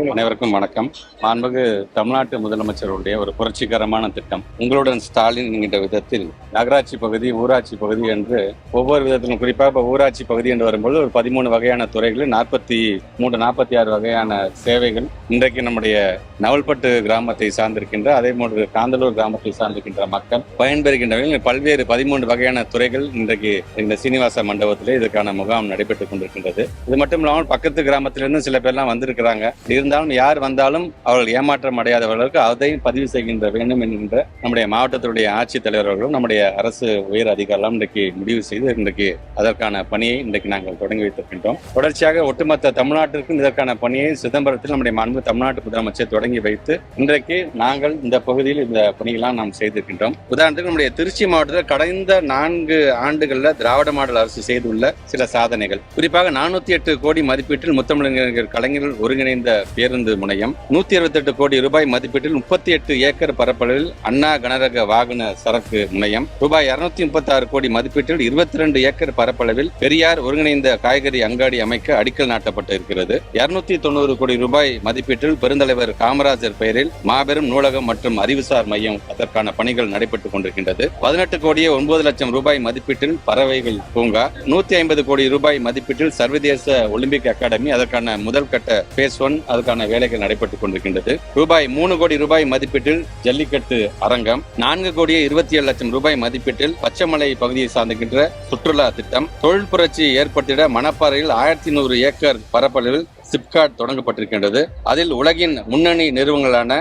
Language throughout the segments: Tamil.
அனைவருக்கும் வணக்கம். மாண்புகு தமிழ்நாட்டு முதலமைச்சருடைய ஒரு புரட்சிகரமான திட்டம். உங்களுடன் ஸ்டாலின் என்கின்ற விதத்தில் நகராட்சி பகுதி ஊராட்சி பகுதி என்று ஒவ்வொரு விதத்திலும் குறிப்பாக இப்போ ஊராட்சி பகுதி என்று வரும்போது ஒரு பதிமூணு வகையான துறைகளில் நாற்பத்தி மூன்று நாற்பத்தி ஆறு வகையான சேவைகள் இன்றைக்கு நம்முடைய நவல்பட்டு கிராமத்தை சார்ந்திருக்கின்ற அதே போன்று காந்தலூர் கிராமத்தை சார்ந்திருக்கின்ற மக்கள் பயன்பெறுகின்ற வகையில் பல்வேறு பதிமூன்று வகையான துறைகள் இன்றைக்கு இந்த சீனிவாச மண்டபத்திலே இதற்கான முகாம் நடைபெற்றுக் கொண்டிருக்கின்றது. இது மட்டும் இல்லாமல் பக்கத்து கிராமத்திலிருந்து சில பேர்லாம் வந்திருக்கிறாங்க. இருந்தாலும் யார் வந்தாலும் அவர்கள் ஏமாற்றம் அடையாதவர்களுக்கு அதையும் பதிவு செய்கின்ற வேண்டும் என்கின்ற நம்முடைய மாவட்டத்தினுடைய ஆட்சித்தலைவர் அவர்களும் நம்முடைய அரசு உயர் அதிகாரம் இன்றைக்கு முடிவு செய்து இன்றைக்கு அதற்கான பணியை இன்றைக்கு நாங்கள் தொடங்கி வைத்திருக்கின்றோம். தொடர்ச்சியாக ஒட்டுமொத்த தமிழ்நாட்டிற்கும் இதற்கான பணியை சிதம்பரத்தில் நம்முடைய மாண்பு தமிழ்நாட்டு முதலமைச்சர் தொடங்கி வைத்து இன்றைக்கு நாங்கள் இந்த பகுதியில் இந்த பணியெல்லாம் நாம் செய்திருக்கின்றோம். உதாரணத்துக்கு நம்முடைய திருச்சி மாவட்டத்தில் கடந்த நான்கு ஆண்டுகளில் திராவிட மாடல் அரசு செய்துள்ள சில சாதனைகள். குறிப்பாக நானூத்தி எட்டு கோடி மதிப்பீட்டில் முத்தமிழறிஞர் கலைஞர்கள் ஒருங்கிணைந்த பேருந்து முனையம். நூத்தி அறுபத்தெட்டு கோடி ரூபாய் மதிப்பீட்டில் முப்பத்தி எட்டு ஏக்கர் பரப்பளவில் அண்ணா கனரக வாகன சரக்கு முனையம். ரூபாய் இருநூத்தி முப்பத்தி ஆறு கோடி மதிப்பீட்டில் இருபத்தி ரெண்டு ஏக்கர் பரப்பளவில் பெரியார் ஒருங்கிணைந்த காய்கறி அங்காடி அமைக்க அடிக்கல் நாட்டப்பட்டு இருக்கிறது இருநூத்தி தொண்ணூறு கோடி ரூபாய் மதிப்பீட்டில் பெருந்தலைவர் காமராஜர் பெயரில் மாபெரும் நூலகம் மற்றும் அறிவுசார் மையம் அதற்கான பணிகள் நடைபெற்றுக் கொண்டிருக்கின்றது. பதினெட்டு கோடியே ஒன்பது லட்சம் ரூபாய் மதிப்பீட்டில் பறவைகள் பூங்கா. நூத்தி ஐம்பது கோடி ரூபாய் மதிப்பீட்டில் சர்வதேச ஒலிம்பிக் அகாடமி அதற்கான முதல் கட்ட பேஸ் ஒன் அதற்கான வேலைகள் நடைபெற்றுக் கொண்டிருக்கின்றது. ரூபாய் மூணு கோடி ரூபாய் மதிப்பீட்டில் ஜல்லிக்கட்டு அரங்கம். நான்கு கோடியே இருபத்தி ஏழு லட்சம் ரூபாய் மதிப்பீட்டில் பச்சைமலை பகுதியை சார்ந்துகின்ற சுற்றுலா திட்டம். தொழில் புரட்சி ஏற்பட்டிட மணப்பாறையில் ஆயிரத்தி நூறு ஏக்கர் பரப்பளவில் சிப்காட் தொடங்கப்பட்டிருக்கின்றது. அதில் உலகின் முன்னணி நிறுவனங்களான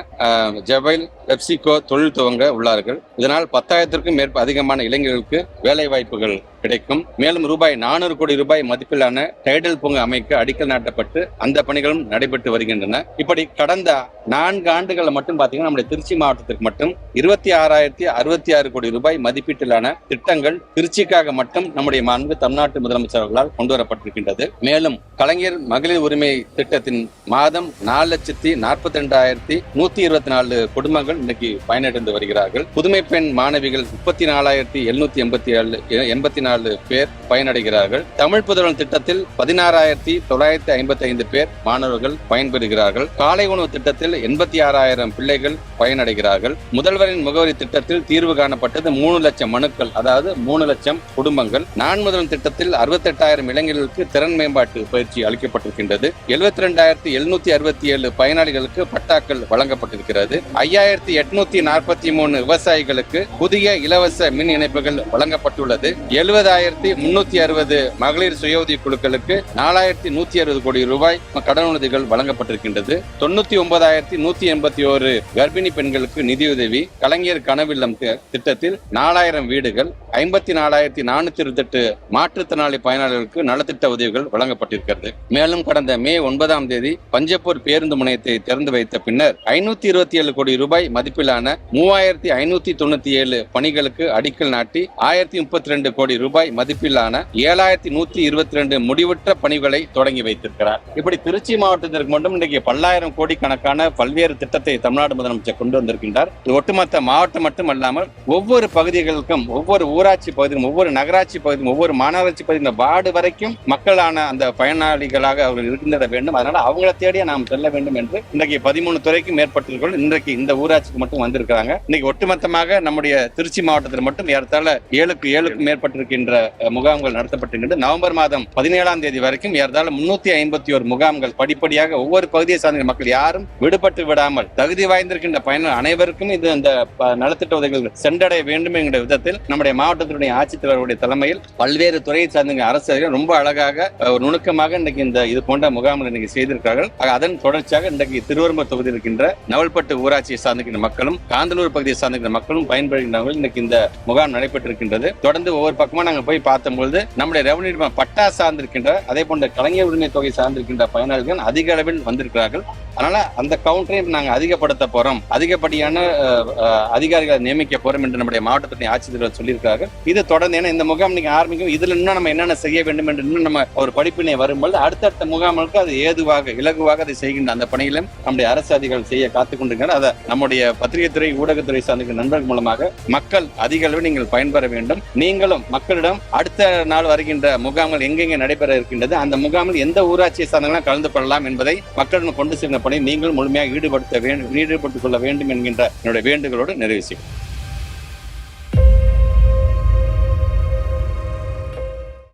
ஜபைல் ஜெபைல் பெப்சிகோ தொழில் துவங்க உள்ளார்கள். இதனால் பத்தாயிரத்திற்கும் மேற்ப அதிகமான இளைஞர்களுக்கு வேலை வாய்ப்புகள் கிடைக்கும். மேலும் ரூபாய் நானூறு கோடி ரூபாய் மதிப்பிலான டைடல் பூங்கா அமைக்க அடிக்கல் நாட்டப்பட்டு அந்த பணிகளும் நடைபெற்று வருகின்றன. இப்படி கடந்த நான்கு ஆண்டுகள் மட்டும் பாத்தீங்கன்னா நம்முடைய திருச்சி மாவட்டத்திற்கு மட்டும் இருபத்தி ஆறாயிரத்தி அறுபத்தி ஆறு கோடி ரூபாய் மதிப்பீட்டிலான திட்டங்கள் திருச்சிக்காக மட்டும் நம்முடைய மாண்பு தமிழ்நாட்டு முதலமைச்சர்களால் கொண்டு வரப்பட்டிருக்கின்றது. மேலும் கலைஞர் மகளிர் உரிமை திட்டத்தின் மாதம் நாலு லட்சத்தி நாற்பத்தி ரெண்டாயிரத்தி நூத்தி இருபத்தி நாலு குடும்பங்கள் இன்னைக்கு பயனடைந்து வருகிறார்கள். புதுமை பெண் மாணவிகள் முப்பத்தி நாலாயிரத்தி எழுநூத்தி எண்பத்தி ஏழு எண்பத்தி நாலு பேர் பயனடைகிறார்கள். தமிழ் புதல்வன் திட்டத்தில் பதினாறாயிரத்தி தொள்ளாயிரத்தி ஐம்பத்தி ஐந்து பேர் மாணவர்கள் பயன்பெறுகிறார்கள். காலை உணவு திட்டத்தில் எண்பத்தி ஆறாயிரம் பிள்ளைகள் பயனடைகிறார்கள். முதல்வரின் முகவரி திட்டத்தில் தீர்வு காணப்பட்டது மூணு லட்சம் மனுக்கள் அதாவது மூணு லட்சம் குடும்பங்கள். நான் முதல்வன் திட்டத்தில் அறுபத்தெட்டாயிரம் இளைஞர்களுக்கு திறன் மேம்பாட்டு பயிற்சி அளிக்கப்பட்டிருக்கின்றது. எழுபத்தி ரெண்டாயிரத்தி எழுநூத்தி அறுபத்தி ஏழு பயனாளிகளுக்கு பட்டாக்கள் வழங்கப்பட்டிருக்கிறது. ஐயாயிரத்தி எட்நூத்தி நாற்பத்தி மூணு விவசாயிகளுக்கு புதிய இலவச மின் இணைப்புகள் வழங்கப்பட்டுள்ளது. எழுபதாயிரத்தி முன்னூத்தி அறுபது மகளிர் சுய உதவி குழுக்களுக்கு நாலாயிரத்தி நூத்தி அறுபது கோடி ரூபாய் கடனுதவிகள் வழங்கப்பட்டிருக்கின்றது. தொண்ணூத்தி ஒன்பதாயிரத்தி நூத்தி எண்பத்தி ஒரு கர்ப்பிணி பெண்களுக்கு நிதியுதவி கலைஞர் கனவில்லம் திட்டத்தில் நாலாயிரம் வீடுகள் ஐம்பத்தி நாலாயிரத்தி நானூத்தி இருபத்தெட்டு மாற்றுத்திறனாளி பயனாளர்களுக்கு நலத்திட்ட உதவிகள் வழங்கப்பட்டிருக்கிறது. மேலும் கடந்த மே ஒன்பதாம் தேதி பஞ்சப்பூர் பேருந்து முனையத்தை திறந்து வைத்த பின்னர் ஐநூத்தி இருபத்தி ஏழு கோடி ரூபாய் மதிப்பிலான மூவாயிரத்தி ஐநூத்தி தொண்ணூத்தி ஏழு பணிகளுக்கு அடிக்கல் நாட்டி ஆயிரத்தி முப்பத்தி ரெண்டு கோடி ரூபாய் மதிப்பிலான ஏழாயிரத்தி நூத்தி இருபத்தி ரெண்டு முடிவுற்ற பணிகளை தொடங்கி வைத்திருக்கிறார். இப்படி திருச்சி மாவட்டத்திற்கு மட்டும் இன்றைக்கு பல்லாயிரம் கோடி கணக்கான பல்வேறு திட்டத்தை தமிழ்நாடு முதலமைச்சர் கொண்டு வந்திருக்கின்றார். இது ஒட்டுமொத்த மாவட்டம் மட்டுமல்லாமல் ஒவ்வொரு பகுதிகளுக்கும் ஒவ்வொரு ஊராட்சி பகுதியும் ஒவ்வொரு நகராட்சி பகுதியும் ஒவ்வொரு மாநகராட்சி பகுதியும் வார்டு வரைக்கும் மக்களான அந்த பயனாளிகளாக அவர்கள் இருக்கின்ற வேண்டும். அதனால அவங்களை தேடிய நாம் செல்ல வேண்டும் என்று இன்றைக்கு பதிமூணு துறைக்கும் மேற்பட்டவர்கள் இன்றைக்கு இந்த ஊராட்சி ஊராட்சிக்கு மட்டும் வந்திருக்கிறாங்க. இன்னைக்கு ஒட்டுமொத்தமாக நம்முடைய திருச்சி மாவட்டத்தில் மட்டும் ஏறத்தாழ ஏழுக்கு ஏழுக்கும் மேற்பட்டிருக்கின்ற முகாம்கள் நடத்தப்பட்டிருக்கின்றது. நவம்பர் மாதம் பதினேழாம் தேதி வரைக்கும் ஏறத்தாழ முன்னூத்தி ஐம்பத்தி ஒரு முகாம்கள் படிப்படியாக ஒவ்வொரு பகுதியை சார்ந்த மக்கள் யாரும் விடுபட்டு விடாமல் தகுதி வாய்ந்திருக்கின்ற பயனர் அனைவருக்கும் இது அந்த நலத்திட்ட உதவிகள் சென்றடைய வேண்டும் என்கிற விதத்தில் நம்முடைய மாவட்டத்தினுடைய ஆட்சித்தலைவருடைய தலைமையில் பல்வேறு துறையை சார்ந்த அரசு ரொம்ப அழகாக ஒரு நுணுக்கமாக இன்னைக்கு இந்த இது போன்ற முகாம்கள் இன்னைக்கு செய்திருக்கிறார்கள். அதன் தொடர்ச்சியாக இன்றைக்கு திருவரும்பு தொகுதியில் இருக்கின்ற நவல்பட்டு ஊராட்சியை சார்ந்த சார்ந்திருக்கின்ற மக்களும் காந்தலூர் பகுதியை சார்ந்திருக்கிற மக்களும் பயன்படுகின்றவர்கள். இன்னைக்கு இந்த முகாம் நடைபெற்றிருக்கின்றது. தொடர்ந்து ஒவ்வொரு பக்கமா நாங்க போய் பார்த்தபொழுது நம்முடைய ரெவன்யூ பட்டா சார்ந்திருக்கின்ற அதே போன்ற கலைஞர் உரிமை தொகை சார்ந்திருக்கின்ற பயனாளிகள் அதிக அளவில் வந்திருக்கிறார்கள். அதனால அந்த கவுண்டரையும் நாங்க அதிகப்படுத்த போறோம். அதிகப்படியான அதிகாரிகளை நியமிக்க போறோம் என்று நம்முடைய மாவட்டத்துடைய ஆட்சித்தலைவர் சொல்லியிருக்காங்க இது தொடர்ந்து ஏன்னா இந்த முகாம் நீங்க ஆரம்பிக்கும். இதுல இன்னும் நம்ம என்னென்ன செய்ய வேண்டும் என்று இன்னும் நம்ம ஒரு படிப்பினை வரும்போது அடுத்தடுத்த முகாம்களுக்கு அது ஏதுவாக இலகுவாக அதை செய்கின்ற அந்த பணியிலும் நம்முடைய அரசு அதிகாரிகள் செய்ய காத்துக்கொண்டிருக்கிறார். அதை நம்முடைய பத்திரிகைத்துறை ஊடகத்துறை சார்ந்த நண்பர்கள் மூலமாக மக்கள் அதிக அளவில் நீங்கள் பயன்பெற வேண்டும். நீங்களும் மக்களிடம் அடுத்த நாள் வருகின்ற முகாம்கள் எங்கெங்கே நடைபெற இருக்கின்றது அந்த முகாமில் எந்த ஊராட்சியை சார்ந்தவங்களும் கலந்து கொள்ளலாம் என்பதை மக்களிடம் கொண்டு செல்கிற பணி நீங்கள் முழுமையாக ஈடுபடுத்த வேண்டும் ஈடுபட்டுக் கொள்ள வேண்டும் என்கின்ற என்னுடைய வேண்டுகோளோடு நிறைவு செய்கிறேன்.